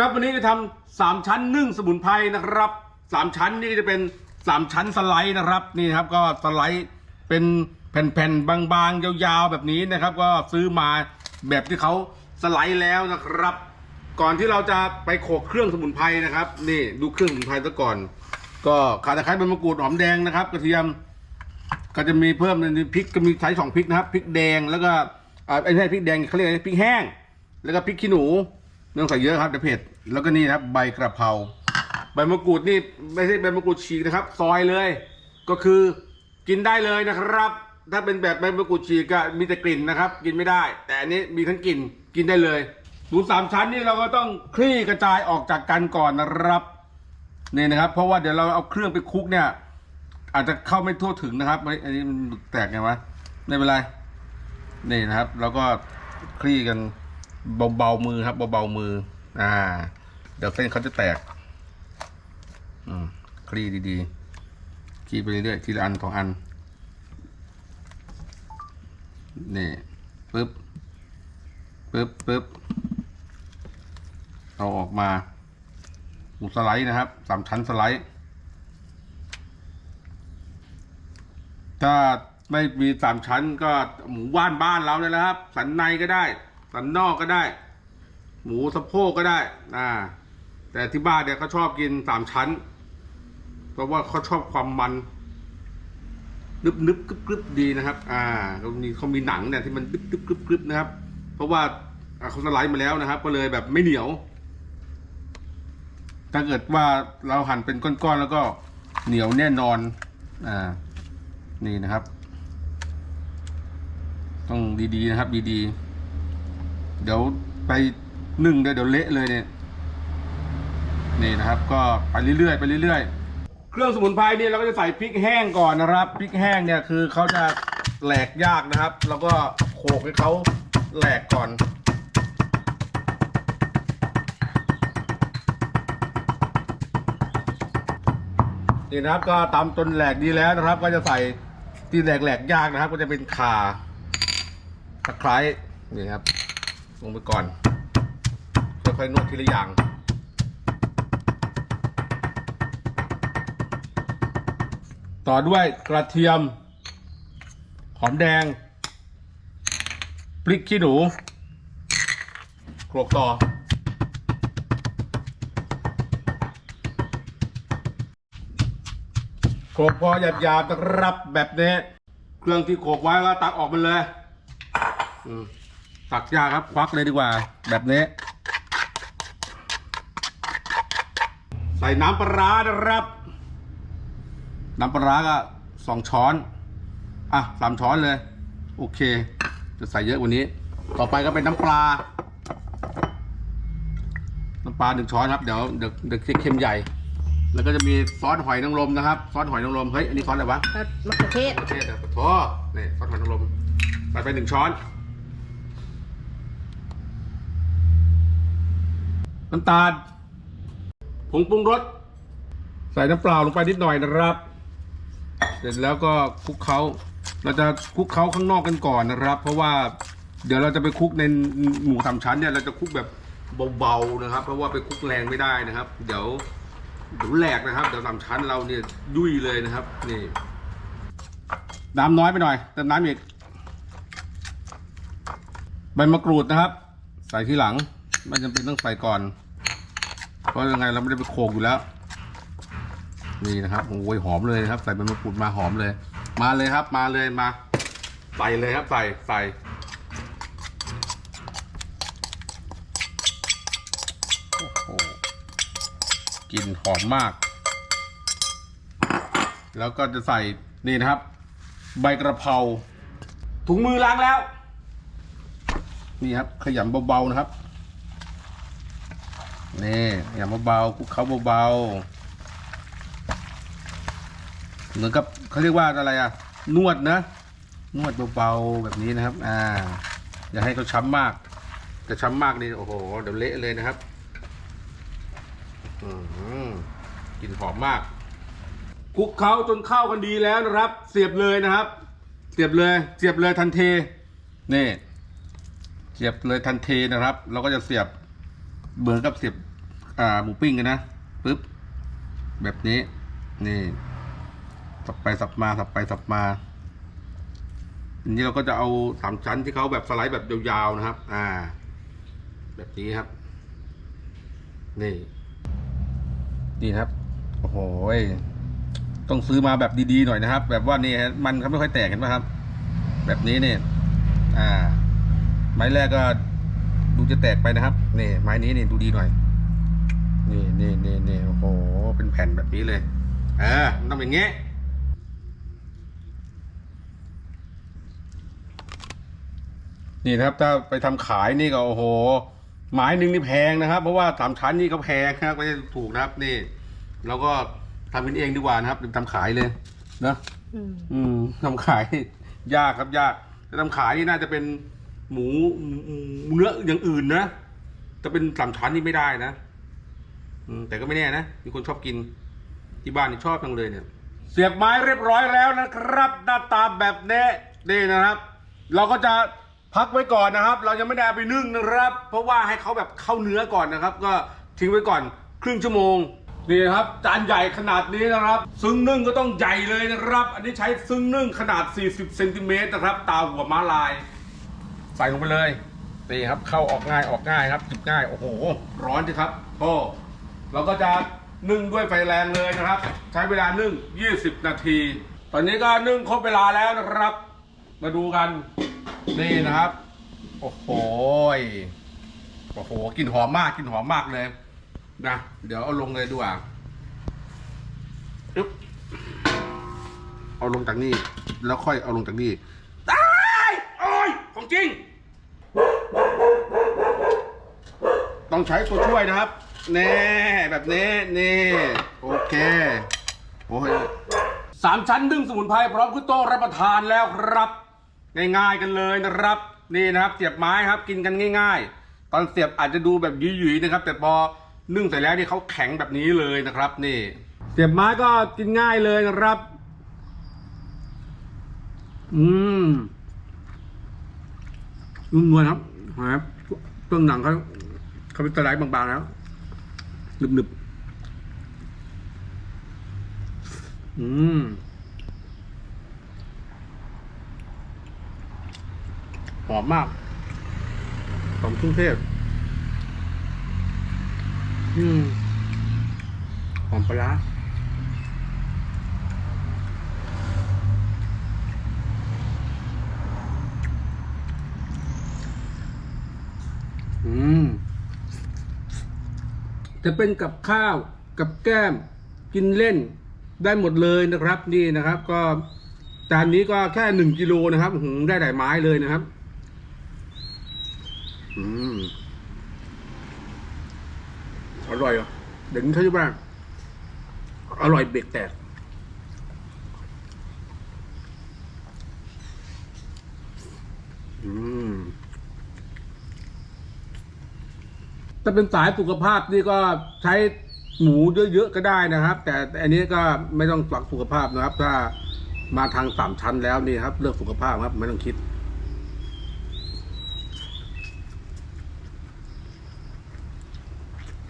ครับวันนี้จะทำสามชั้นนึ่งสมุนไพรนะครับสามชั้นนี่จะเป็นสามชั้นสไลด์นะครับนี่ครับก็สไลด์เป็นแผ่นๆบางๆยาวๆแบบนี้นะครับ ก็ซื้อมาแบบที่เขาสไลด์แล้วนะครับ ก่อนที่เราจะไปโขลกเครื่องสมุนไพรนะครับ นี่ดูเครื่องสมุนไพรซะก่อน ก็ข่าตะไคร้ใบมะกรูดหอมแดงนะครับ กระเทียมก็จะมีเพิ่มในพริกก็มีใช้สองพริกนะครับพริกแดงแล้วก็อ่าไม่ใช่พริกแดงเขาเรียกอะไรพริกแห้ง แล้วก็พริกขี้หนู ไม่ต้องใส่เยอะครับเดี๋ยวเผ็ด แล้วก็นี่นะครับใบกระเพราใบมะกรูดนี่ไม่ใช่ใบมะกรูดฉีกนะครับ ซอยเลย ก็คือกินได้เลยนะครับ ถ้าเป็นแบบใบมะกรูดฉีกก็มีแต่กลิ่นนะครับ กินไม่ได้ แต่อันนี้มีทั้งกลิ่นกินได้เลยหมูสามชั้นนี่เราก็ต้องคลี่กระจายออกจากกันก่อนนะครับนี่นะครับ เพราะว่าเดี๋ยวเราเอาเครื่องไปคลุกเนี่ย อาจจะเข้าไม่ทั่วถึงนะครับเฮ้ยอันนี้มันแตกไงวะไม่เป็นไรนี่นะครับ แล้วก็คลี่กัน เบาๆมือครับเบาๆมือ อ่า เดี๋ยวเส้นเขาจะแตก อืมคลี่ดีๆคลี่ไปเรื่อยๆทีละอันสองอันนี่ปึ๊บปึ๊บปึ๊บเอาออกมาหมูสไลด์นะครับสามชั้นสไลด์ถ้าไม่มีสามชั้นก็หมูว่านบ้านเราเนี่ยนะครับ สันในก็ได้ สันนอกก็ได้ หมูสะโพกก็ได้อ่าแต่ที่บ้านเนี่ยเขาชอบกินสามชั้น เพราะว่าเขาชอบความมันนึบนึบกรึบกรึบดีนะครับ อ่าเขามีเขามีหนังเนี่ยที่มันนึบนึบกรึบกรึบนะครับ เพราะว่าเขาสไลด์มาแล้วนะครับ ก็เลยแบบไม่เหนียว ถ้าเกิดว่าเราหั่นเป็นก้อนๆแล้วก็เหนียวแน่นอน อ่า นี่นะครับ ต้องดีๆนะครับ ดีๆ เดี๋ยวไปนึ่งเดี๋ยวเดี๋ยวเละเลยเนี่ยนี่นะครับก็ไปเรื่อยๆไปเรื่อยๆ เครื่องสมุนไพรเนี่ยเราก็จะใส่พริกแห้งก่อนนะครับพริกแห้งเนี่ยคือเขาจะแหลกยากนะครับ แล้วก็โขกให้เขาแหลกก่อนนี่นะครับก็ตำจนแหลกดีแล้วนะครับ ก็จะใส่ที่แหลกแหลกยากนะครับ ก็จะเป็นข่าตะไคร้นี่ครับ ลงไปก่อน ค่อยๆนวดทีละอย่างต่อด้วยกระเทียม หอมแดงพริกขี้หนูโขลกต่อ โขลกพอหยาบๆนะครับแบบนี้ เครื่องที่โขลกไว้ก็ตักออกมาเลย อืม ตักยากครับควักเลยดีกว่า แบบนี้ ใส่น้ำปลาร้านะครับ น้ำปลาร้าก็สองช้อน อะสามช้อนเลย โอเค จะใส่เยอะกว่านี้ ต่อไปก็เป็นน้ำปลา น้ำปลาหนึ่งช้อนครับ เดี๋ยวเดี๋ยวเดี๋ยวเค็มใหญ่ แล้วก็จะมีซอสหอยนางรมนะครับ ซอสหอยนางรม เฮ้ย อันนี้ซอสอะไรวะมะเขือเทศเทศแต่ปะโถนี่ซอสหอยนางรมใส่ไปหนึ่งช้อน น้ำตาล ผงปรุงรส ใส่น้ำเปล่าลงไปนิดหน่อยนะครับ เสร็จแล้วก็คลุกเคล้าเราจะคลุกเคล้าข้างนอกกันก่อนนะครับ เพราะว่าเดี๋ยวเราจะไปคลุกในหมูสามชั้นเนี่ยเราจะคลุกแบบเบาๆนะครับ เพราะว่าไปคลุกแรงไม่ได้นะครับ เดี๋ยวเดี๋ยวแหลกนะครับ เดี๋ยวสามชั้นเราเนี่ยยุ่ยเลยนะครับนี่น้ำน้อยไปหน่อยเติมน้ำอีกใบมะกรูดนะครับ ใส่ทีหลัง ไม่จำเป็นต้องใส่ก่อน เพราะยังไงเราไม่ได้ไปโขกอยู่แล้ว นี่นะครับโอ้ยหอมเลยนะครับ ใส่ใบมะกรูดมาหอมเลย มาเลยครับ มาเลยมา ใส่เลยครับ ใส่ใส่โอ้โหกลิ่นหอมมาก แล้วก็จะใส่นี่นะครับ ใบกระเพราถุงมือล้างแล้ว นี่ครับ ขยำเบาๆนะครับ นี่ขยำเบาๆคลุกเขาเบาๆเหมือนกับเขาเรียกว่าอะไรอะนวดนะ นวดเบาๆแบบนี้นะครับ อ่า อย่าให้เขาช้ำมากจะช้ำมากนี่โอ้โหเดี๋ยวเละเลยนะครับอืมกลิ่นหอมมากคลุกเคล้าจนเข้ากันดีแล้วนะครับ เสียบเลยนะครับ เสียบเลย เสียบเลยทันทีนี่เสียบเลยทันทีนะครับ เราก็จะเสียบเหมือนกับเสียบ อ่าหมูปิ้งกันนะปึ๊บแบบนี้ นี่สับไปสับมาสับไปสับมาอันนี้เราก็จะเอาสามชั้นที่เขาแบบสไลด์แบบยาวๆนะครับ อ่า แบบนี้ครับ นี่นี่ครับโอ้โหต้องซื้อมาแบบดีๆหน่อยนะครับ แบบว่านี่มันเขาไม่ค่อยแตกเห็นไหมครับ แบบนี้เนี่ยอ่า ไม้แรกก็ดูจะแตกไปนะครับนี่ไม้นี้นี่ดูดีหน่อย นี่นี่นี่นี่โอ้โห เป็นแผ่นแบบนี้เลย เออ มันต้องเป็นอย่างงี้นี่นะครับ ถ้าไปทำขายนี่ก็โอ้โหไม้หนึ่งนี่แพงนะครับ เพราะว่าสามชั้นนี่ก็แพงนะครับไม่ใช่ถูกนะครับ นี่เราก็ทำเป็นเองดีกว่านะครับทำขายเลยนะอืมอืมทำขายยากครับยากแต่ทำขายนี่น่าจะเป็นหมูหมูเนื้ออย่างอื่นนะถ้าเป็นสามชั้นนี่ไม่ได้นะ อืมแต่ก็ไม่แน่นะ มีคนชอบกิน ที่บ้านนี่ชอบจังเลยเนี่ย เสียบไม้เรียบร้อยแล้วนะครับหน้าตาแบบนี้นี่นะครับ เราก็จะพักไว้ก่อนนะครับ เรายังไม่ได้เอาไปนึ่งนะครับ เพราะว่าให้เขาแบบเข้าเนื้อก่อนนะครับ ก็ทิ้งไว้ก่อนครึ่งชั่วโมงนี่นะครับจานใหญ่ขนาดนี้นะครับ ซึ่งนึ่งก็ต้องใหญ่เลยนะครับ อันนี้ใช้ซึ่งนึ่งขนาด 40เซนติเมตรนะครับ ตาหัวม้าลาย ใส่ลงไปเลยนี่ครับเข้าออกง่ายออกง่ายครับจิบง่ายโอ้โห ร้อนสิครับโอ้ เราก็จะนึ่งด้วยไฟแรงเลยนะครับ ใช้เวลานึ่ง 20 นาที ตอนนี้ก็นึ่งครบเวลาแล้วนะครับ มาดูกันนี่นะครับ โอ้โหโอ้โหกลิ่นหอมมากกลิ่นหอมมากเลยนะเดี๋ยวเอาลงเลยดีกว่าอึ๊บเอาลงจากนี่แล้วค่อยเอาลงจากนี่ตายโอ้ยของจริง ต้องใช้ตัวช่วยนะครับ แน่แบบนี้นี่โอเคโอ้ยสามชั้นนึ่งสมุนไพรพร้อมขึ้นโต๊ะรับประทานแล้วครับง่ายๆกันเลยนะครับ นี่นะครับเสียบไม้ครับกินกันง่าย ๆ ตอนเสียบอาจจะดูแบบหยุ่ยๆนะครับ แต่พอนึ่งเสร็จแล้วนี่เขาแข็งแบบนี้เลยนะครับ นี่ เสียบไม้ก็กินง่ายเลยนะครับ อืมนุ่มนวลครับครับเครื่องหนังเขาเขาเป็นสไลด์บางๆแล้ว หนึบๆอืมหอมมากหอมเครื่องเทศอืมหอมปลาร้าอืม จะเป็นกับข้าวกับแก้มกินเล่นได้หมดเลยนะครับนี่นะครับก็จานนี้ก็แค่หนึ่งกิโลนะครับหืได้หลายไม้เลยนะครับ อืมอร่อยอะเดี๋ยวนี้เขาจะว่าอร่อยเบรกแตก อืม ถ้าเป็นสายสุขภาพนี่ก็ใช้หมูเยอะๆก็ได้นะครับ แต่อันนี้ก็ไม่ต้องฝักสุขภาพนะครับ ถ้ามาทางสามชั้นแล้วนี่ครับเลือกสุขภาพครับไม่ต้องคิด